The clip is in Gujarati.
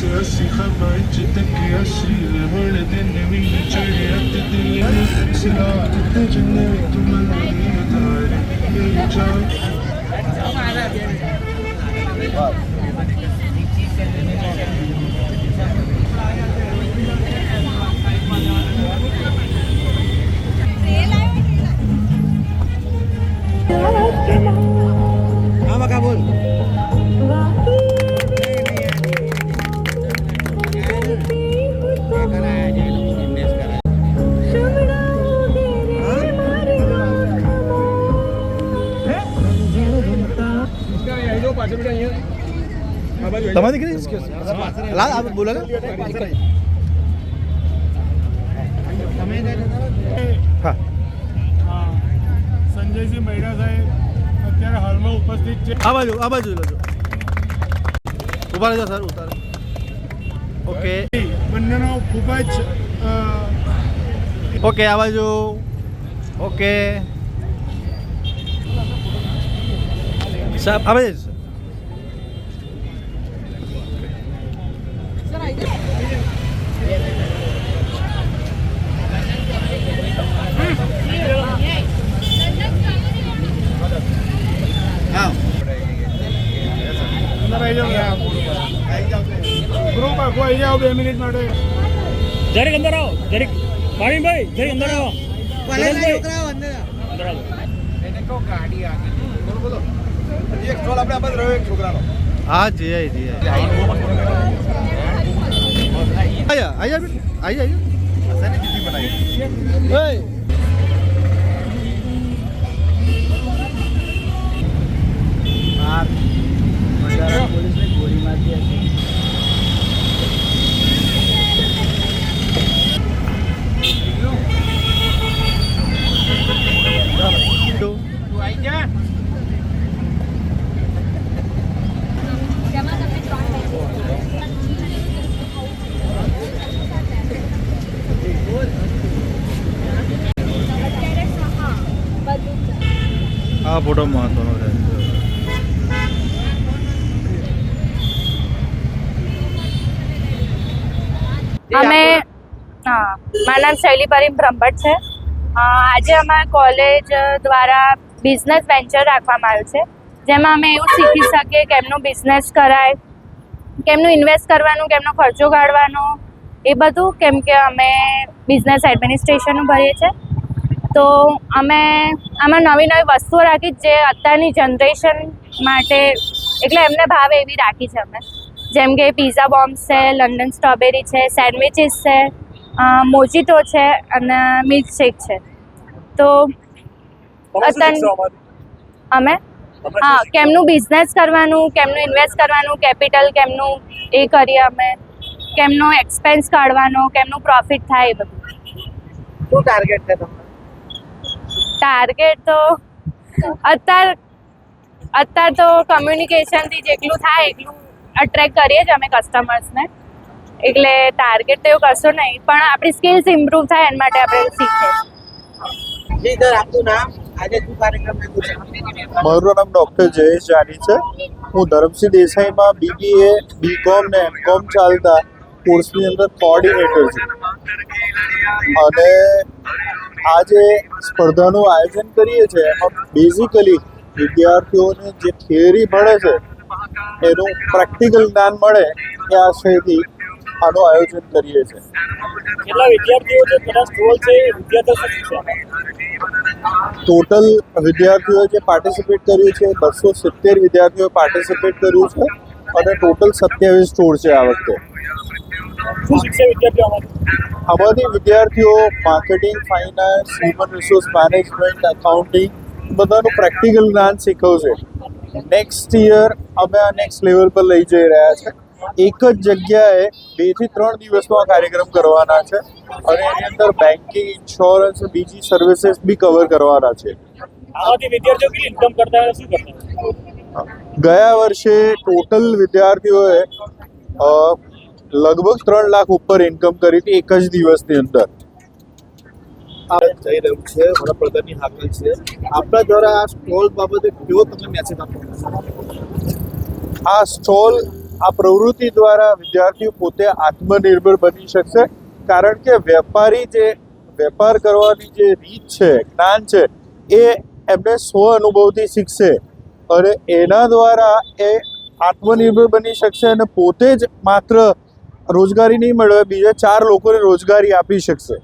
سياسي خبعت جدك يا سيدي ولد النبي جريت الدنيا سلاح تجنبت من عديد عالي يا رجال તમારી દીકરી લા આ બોલો હા સંજયસિંહ મહિડા સાહેબ અત્યારે હાલમાં ઉપસ્થિત છે આ બાજુ આ બાજુ લો ઊભા રહેજો, સર, ઉતારો. ઓકે. બંનેનો ખૂબ જ ઓકે, આ બાજુ. ઓકે. સાહેબ, આ બાજુ સર. અંદર આવી જાઓ ગ્રુપ આખું આવી જાઓ બે મિનિટ માટે. જરીક અંદર આવો જરીક. ભાવિનભાઈ જરીક અંદર આવો. એક છોડ આપણે આપણે રહ્યો એક છોકરાનો. હા જી આઈ જી આઈ. આયા આયા આયા. આયા એ આ ફોટો મહત્વનો છે. અમે મારું નામ શૈલી પરિમ બ્રહ્મભટ્ટ છે. આજે અમારા કોલેજ દ્વારા બિઝનેસ વેન્ચર રાખવામાં આવ્યું છે. જેમાં અમે એવું શીખી શકીએ કેમનું બિઝનેસ કરાય, કેમનું ઇન્વેસ્ટ કરવાનું, કેમનો ખર્ચો કાઢવાનો, એ બધું કેમ કે અમે બિઝનેસ એડમિનિસ્ટ્રેશનનું ભરીએ છીએ. તો અમે આમાં નવી નવી વસ્તુઓ રાખી જે અત્યારની જનરેશન માટે એટલે એમને ભાવે એવી રાખી છે અમે. જેમ કે પીઝા બોમ્બ્સ છે લંડન સ્ટ્રોબેરી છે સેન્ડવિચીસ છે મોજીટો છે અને મિલ્કશેક છે. તો અમે? હા કેમનું બિઝનેસ કરવાનું કેમનું ઇન્વેસ્ટ કરવાનું કેપિટલ કેમનું એ કરીએ અમે. કેમનો એક્સપેન્સ કાઢવાનો કેમનું પ્રોફિટ થાય એ બધું. શું ટાર્ગેટ છે તમારું? ટાર્ગેટ તો અત્યાર અત્યાર તો કમ્યુનિકેશનથી જેટલું થાય એટલું અટ્રેક્ટ કરીએ જ અમે કસ્ટમર્સને એટલે ટાર્ગેટ તો એવું કશું નહીં પણ આપણી સ્કિલ્સ ઇમ્પ્રૂવ થાય એના માટે આપણે શીખીએ. જી સર આપનું નામ? મારું નામ ડૉક્ટર જયેશ જાની છે. હું ધરમસિંહ દેસાઈમાં બીબીએ બીકોમ ને એમકોમ ચાલતા કોર્સની અંદર કોઓર્ડિનેટર છું. અને આ જે સ્પર્ધાનું આયોજન કરીએ છીએ એમાં બેઝિકલી વિદ્યાર્થીઓને જે થિયરી મળે છે એનું પ્રેક્ટિકલ જ્ઞાન મળે એ આશયથી આનું આયોજન કરીએ છીએ. કેટલા વિદ્યાર્થીઓ છે કેટલા સ્કૂલ છે વિદ્યાર્થીઓ ટોટલ વિદ્યાર્થીઓએ જે પાર્ટિસિપેટ કર્યું છે બસો સિત્તેર વિદ્યાર્થીઓએ પાર્ટિસિપેટ કર્યું છે અને ટોટલ સત્યાવીસ સ્ટોર છે આ વખતે. શું શીખશે વિદ્યાર્થીઓ આમાંથી વિદ્યાર્થીઓ marketing finance human resource management accounting બધાનું પ્રેક્ટિકલ જ્ઞાન શીખવશે. નેક્સ્ટ યર અમે આ નેક્સ્ટ લેવલ પર લઈ જઈ રહ્યા છે. એક જ જગ્યાએ બેથી ત્રણ દિવસનો આ કાર્યક્રમ કરવાના છે અને એની અંદર બેન્કિંગ ઇન્સ્યોરન્સ બીજી સર્વિસીસ બી કવર કરવાના છે. આમાંથી વિદ્યાર્થીઓ કેટલી ઇન્કમ કરતા શું કરતા ગયા વર્ષે ટોટલ વિદ્યાર્થીઓએ લગભગ ત્રણ લાખ ઉપર ઇન્કમ કરી હતી એક જ દિવસની અંદર. જઈ રહ્યું છે વડાપ્રધાનની હાકલ છે. આપણા દ્વારા આ સ્ટોલ બાબતે કેવો તમે મેસેજ આપો? આ સ્ટોલ આ પ્રવૃત્તિ દ્વારા વિદ્યાર્થીઓ પોતે આત્મનિર્ભર બની શકશે કારણ કે વેપારી જે વેપાર કરવાની જે રીત છે જ્ઞાન છે એ એમને સ્વ અનુભવથી શીખશે. અને એના દ્વારા એ આત્મનિર્ભર બની શકશે અને પોતે જ માત્ર રોજગારી નહીં મળે બીજા ચાર લોકોને રોજગારી આપી શકશે.